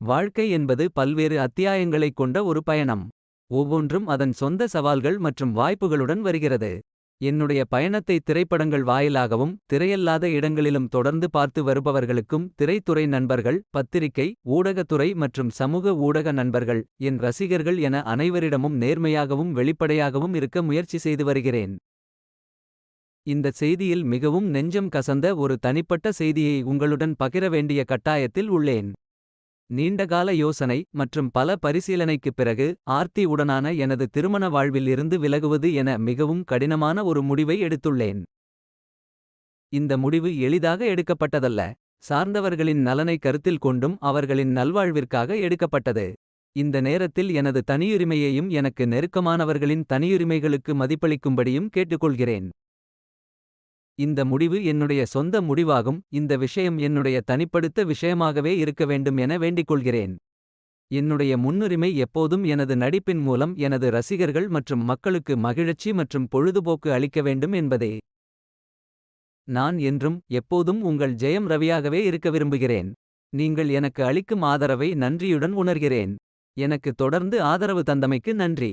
வாழ்க்கை என்பது பல்வேறு அத்தியாயங்களைக் கொண்ட ஒரு பயணம். ஒவ்வொன்றும் அதன் சொந்த சவால்கள் மற்றும் வாய்ப்புகளுடன் வருகிறது. என்னுடைய பயணத்தை திரைப்படங்கள் வாயிலாகவும். திரையல்லாத இடங்களிலும் தொடர்ந்து பார்த்து வருபவர்களுக்கும். திரைத்துறை நண்பர்கள் பத்திரிகை ஊடகத்துறை மற்றும் சமூக ஊடக நண்பர்கள். என் ரசிகர்கள் என அனைவரிடமும் நேர்மையாகவும். வெளிப்படையாகவும் இருக்க முயற்சி செய்து வருகிறேன். இந்தச் செய்தியில் மிகவும் நெஞ்சம் கசந்த ஒரு தனிப்பட்ட செய்தியை உங்களுடன் பகிர வேண்டிய கட்டாயத்தில் உள்ளேன். நீண்டகால யோசனை மற்றும் பல பரிசீலனைக்குப் பிறகு. ஆர்த்தி உடனான எனது திருமண வாழ்வில் இருந்து விலகுவது என மிகவும் கடினமான ஒரு முடிவை எடுத்துள்ளேன். இந்த முடிவு எளிதாக எடுக்கப்பட்டதல்ல. சார்ந்தவர்களின் நலனை கருத்தில் கொண்டும் அவர்களின் நல்வாழ்விற்காக எடுக்கப்பட்டது. இந்த நேரத்தில் எனது தனியுரிமையையும் எனக்கு நெருக்கமானவர்களின் தனியுரிமைகளுக்கு மதிப்பளிக்கும்படியும் கேட்டுக்கொள்கிறேன். இந்த முடிவு என்னுடைய சொந்த முடிவாகும் இந்த விஷயம் என்னுடைய தனிப்படுத்த விஷயமாகவே இருக்க வேண்டும் என வேண்டிக்கொள்கிறேன். என்னுடைய முன்னுரிமை எப்போதும் எனது நடிப்பின் மூலம் எனது ரசிகர்கள் மற்றும் மக்களுக்கு மகிழ்ச்சி மற்றும் பொழுதுபோக்கு அளிக்க வேண்டும் என்பதே. நான் என்றும் எப்போதும் உங்கள் ஜெயம் ரவியாகவே இருக்க விரும்புகிறேன். நீங்கள் எனக்கு அளிக்கும் ஆதரவை நன்றியுடன் உணர்கிறேன். எனக்கு தொடர்ந்து ஆதரவு தந்தமைக்கு நன்றி.